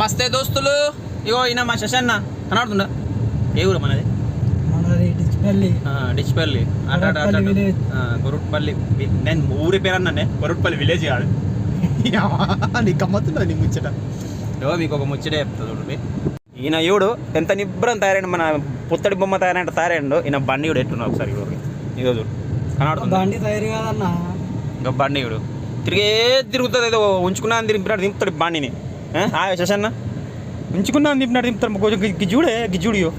నమస్తే దోస్తులు. ఇగో ఈయన మా శశన్న. కనబడుతుందా? ఏ ఊరు మనది? డిచ్పల్లి. అటు గొరుట్పల్లి నేను ఊరి పేరు అన్నానే గొరుట్పల్లి విలేజ్ కాదు. నీ గమ్మత్తున్నది నీ ముచ్చట. ఏవో మీకు ఒక ముచ్చట చెప్తా చూడండి. ఈయన ఈవుడు ఎంత నిబ్బరం తయారైండు మన పుత్తడి బొమ్మ తయారైన తయారైండు ఈయన బండి కూడా ఎట్టున్నా ఒకసారి చూడు. కనబడుతుంది? బండి తయారు కాదన్న. ఇంకా బండి చూడు. తిరిగే తిరుగుతుంది ఏదో ఉంచుకున్నా దింపినాడు దింపుతాడు బండిని. శశన్న. ఉంచుకున్నా దింపినాడు దింపుతాడు కొంచెం గిజ్జుడే గిజ్జుడియో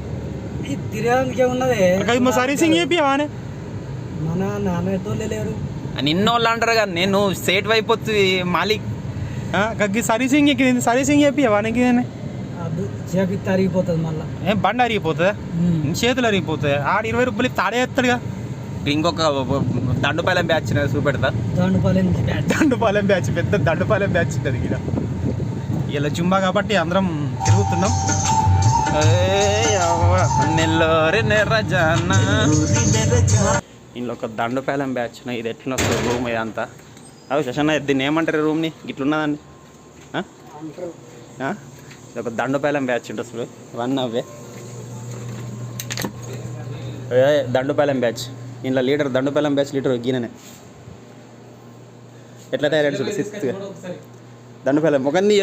తిరగడానికే ఉన్నది మా సర్వీసింగ్ చెప్పివానే మన నాన్నతోళ్ళే లేరు? నిన్నోళ్ళు అంటారు కదా నేను సేట్ వైపు మాలిక్. గగ్గి సర్వీసింగ్ ఎక్కింది సర్వీసింగ్ చెప్పివా నీకు అది చేపి తరిగిపోతుంది మళ్ళా. ఏం బండి అరిగిపోతుందా? చేతులు అరిగిపోతాయి? ఆడు ఇరవై రూపాయలు తాడే ఎత్తాడుగా ఇంకొక దండుపాలెం బ్యాచ్ చూపెడతా. బ్యాట్ దండుపాలెం బ్యాచ్ పెద్ద దండుపాలెం బ్యాచ్ ఉంటుంది ఇక్కడ ఇలా జుంబా కాబట్టి అందరం తిరుగుతున్నాం. నెల్లూరి నెర్రజాన ఇంట్లో ఒక దండుపాలెం బ్యాచ్ ఇది ఎట్లా వస్తుంది రూమ్ ఇదంతా. అవి శశన్న దీన్ని ఏమంటారు రూమ్ని ఇట్లున్నదండి ఇది ఒక దండుపాలెం బ్యాచ్ ఉంటుంది అసలు వన్ అవే. ఏ, దండుపాలెం బ్యాచ్ ఇంట్లో లీడర్ దండుపాలెం బ్యాచ్ లీడర్ గీననే ఎట్లా తయారు చూడు సిక్స్త్గా దండుపాలెం ఒక నీ